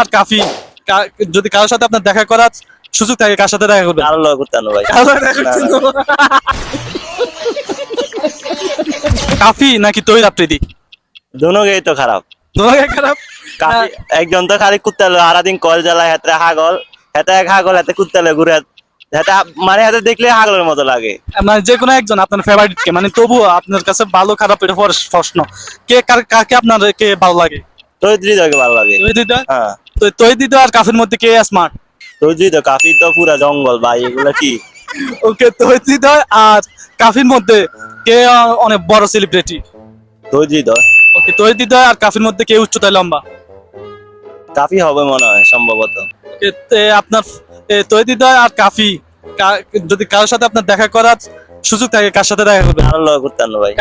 আর কাফি যদি কারোর সাথে আপনার দেখা করার সুযোগ থাকে কার সাথে দেখা করবেন? লয় করতে আনো ভাই। কাফি নাকি তৈর দুনোগেই তো খারাপ। খারাপ? একজন তো খালি কুত্তা সারাদিন কল জ্বালায় হাতে হাগল হাতে এক হাগল হাতে কুত্তা ঘুরে হাতে মানে হাতে দেখলে হাগলের মতো লাগে। মানে যে কোনো একজন আপনার ফেভারিট কে। মানে তবুও আপনার কাছে ভালো খারাপ এটা প্রশ্ন। কে কাকে আপনার কে ভালো লাগে? ভালো লাগে। হ্যাঁ। তো তৈদিদয় আর কাফির মধ্যে কে স্মার্ট তৈরি তো কাফি তো পুরা জঙ্গল ভাই এগুলো কি? ওকে আর কাফির মধ্যে কে অনেক বড় সেলিব্রিটি ওকে আর কাফির মধ্যে কে উচ্চতায় লম্বা? কাফি হবে মনে হয় সম্ভবত। আপনার তৈদিদয় আর কাফি যদি কারোর সাথে আপনার দেখা করার সুযোগ থাকে কার সাথে দেখা করবেন? কারও লয় করতে ভাই